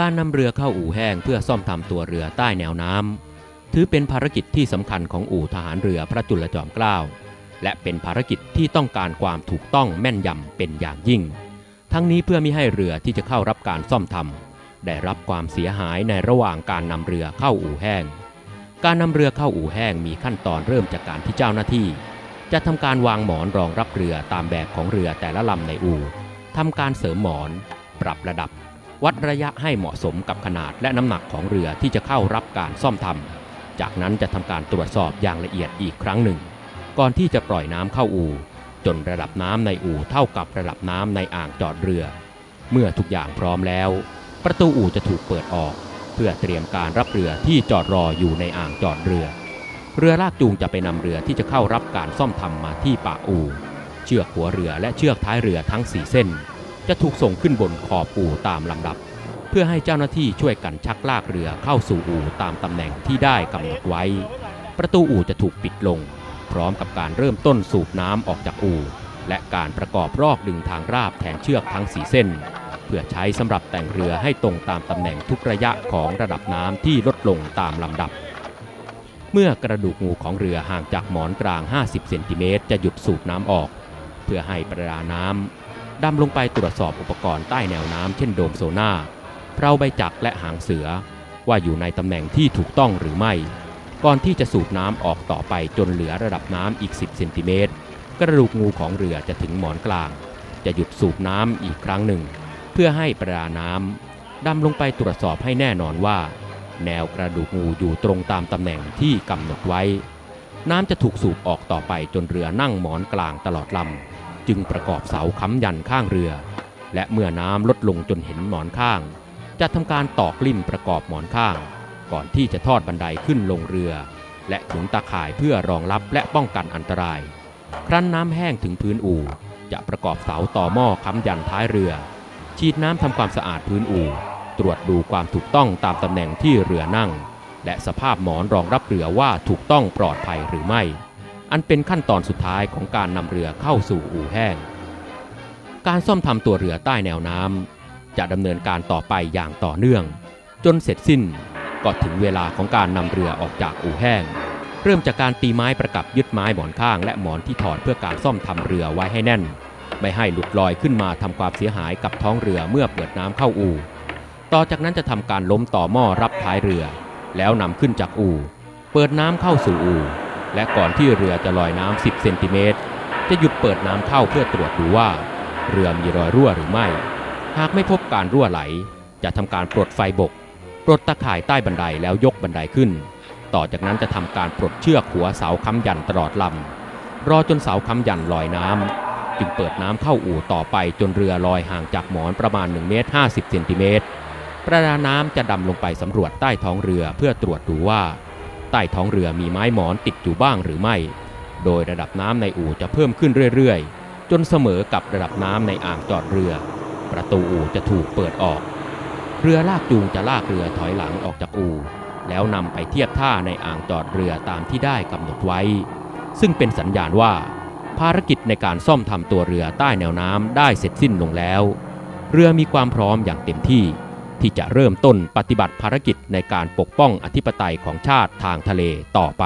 การนำเรือเข้าอู่แห้งเพื่อซ่อมทำตัวเรือใต้แนวน้ำถือเป็นภารกิจที่สำคัญของอู่ทหารเรือพระจุลจอมเกล้าและเป็นภารกิจที่ต้องการความถูกต้องแม่นยำเป็นอย่างยิ่ง ทั้งนี้เพื่อไม่ให้เรือที่จะเข้ารับการซ่อมทำได้รับความเสียหายในระหว่างการนำเรือเข้าอู่แห้ง การนำเรือเข้าอู่แห้งมีขั้นตอนเริ่มจากการที่เจ้าหน้าที่ จะทำการวางหมอนรองรับเรือตามแบบของเรือแต่ละลำในอู่ทำการเสริมหมอน ปรับระดับ วัดระยะให้เหมาะสมกับขนาดและน้ำหนักของเรือที่จะเข้ารับการซ่อมทำ จากนั้นจะทำการตรวจสอบอย่างละเอียดอีกครั้งหนึ่ง ก่อนที่จะปล่อยน้ำเข้าอู่ จนระดับน้ำในอู่เท่ากับระดับน้ำในอ่างจอดเรือ เมื่อทุกอย่างพร้อมแล้ว ประตูอู่จะถูกเปิดออก เพื่อเตรียมการรับเรือที่จอดรออยู่ในอ่างจอดเรือ เรือลากจูงจะไปนำเรือที่จะเข้ารับการซ่อมทำมาที่ปากอู่ เชือกหัวเรือและเชือกท้ายเรือทั้งสี่เส้น จะถูกส่งขึ้นบนขอบอู่ตามลำดับ เพื่อให้เจ้าหน้าที่ช่วยกันชักลากเรือเข้าสู่อู่ตามตำแหน่งที่ได้กำหนดไว้ ประตูอู่จะถูกปิดลง พร้อมกับการเริ่มต้นสูบน้ำออกจากอู่ และการประกอบรอกดึงทางราบแทนเชือกทั้งสีเส้น เพื่อใช้สำหรับแต่งเรือให้ตรงตามตำแหน่งทุกระยะของระดับน้ำที่ลดลงตามลำดับเมื่อกระดูกงูของเรือห่างจากหมอนกลาง 50 เซนติเมตรจะหยุดสูบน้ำออก เพื่อให้ประดาน้ำ ดำลงไปตรวจสอบอุปกรณ์ใต้แนวน้ำเช่นโดมโซน่าเพราใบจักและหางเสือ ว่าอยู่ในตำแหน่งที่ถูกต้องหรือไม่ ก่อนที่จะสูบน้ำออกต่อไปจนเหลือระดับน้ำอีก 10เซนติเมตรกระดูกงูของเรือจะถึงหมอนกลาง จะหยุดสูบน้ำอีกครั้งหนึ่ง เพื่อให้ประดาน้ำดำลงไปตรวจสอบให้แน่นอนว่า แนวกระดูกงูอยู่ตรงตามตำแหน่งที่กำหนดไว้ น้ำจะถูกสูบออกต่อไปจนเรือนั่งหมอนกลางตลอดลำ จึงประกอบเสาค้ำยันข้างเรือ และเมื่อน้ำลดลงจนเห็นหมอนข้าง จะทำการตอกลิ่มประกอบหมอนข้าง ก่อนที่จะทอดบันไดขึ้นลงเรือ และขึงตาข่ายเพื่อรองรับและป้องกันอันตราย ครั้นน้ำแห้งถึงพื้นอู่ จะประกอบเสาต่อหม้อค้ำยันท้ายเรือ ฉีดน้ำทำความสะอาดพื้นอู่ ตรวจดูความถูกต้องตามตำแหน่งที่เรือนั่ง และสภาพหมอนรองรับเรือว่าถูกต้องปลอดภัยหรือไม่ อันเป็นขั้นตอนสุดท้ายของการนำเรือเข้าสู่อู่แห้ง การซ่อมทำตัวเรือใต้แนวน้ำจะดำเนินการต่อไปอย่างต่อเนื่อง จนเสร็จสิ้นก็ถึงเวลาของการนำเรือออกจากอู่แห้ง เริ่มจากการตีไม้ประกับยึดไม้หมอนข้างและหมอนที่ถอดเพื่อการซ่อมทำเรือไว้ให้แน่น ไม่ให้หลุดลอยขึ้นมาทำความเสียหายกับท้องเรือเมื่อเปิดน้ำเข้าอู่ ต่อจากนั้นจะทำการล้มต่อหม้อรับท้ายเรือ แล้วนำขึ้นจากอู่ เปิดน้ำเข้าสู่อู่ และก่อนที่เรือจะลอยน้ำ10เซนติเมตรจะหยุดเปิดน้ำเข้าเพื่อตรวจดูว่า เรือมีรอยรั่วหรือไม่ หากไม่พบการรั่วไหล จะทำการปลดไฟบก ปลดตะข่ายใต้บันไดแล้วยกบันไดขึ้น ต่อจากนั้นจะทำการปลดเชือกหัวเสาค้ำยันตลอดลำรอจนเสาค้ำยันลอยน้ำจึงเปิดน้ำเข้าอู่ต่อไปจนเรือลอยห่างจากหมอนประมาณ1เมตร50เซนติเมตรประดาน้ำจะดำลงไปสำรวจใต้ท้องเรือเพื่อตรวจดูว่า ใต้ท้องเรือมีไม้หมอนติดอยู่บ้างหรือไม่ โดยระดับน้ำในอู่จะเพิ่มขึ้นเรื่อยๆ จนเสมอกับระดับน้ำในอ่างจอดเรือ ประตูอู่จะถูกเปิดออก เรือลากจูงจะลากเรือถอยหลังออกจากอู่ แล้วนำไปเทียบท่าในอ่างจอดเรือตามที่ได้กำหนดไว้ ซึ่งเป็นสัญญาณว่า ภารกิจในการซ่อมทำตัวเรือใต้แนวน้ำได้เสร็จสิ้นลงแล้ว เรือมีความพร้อมอย่างเต็มที่ ที่จะเริ่มต้นปฏิบัติภารกิจในการปกป้องอธิปไตยของชาติทางทะเลต่อไป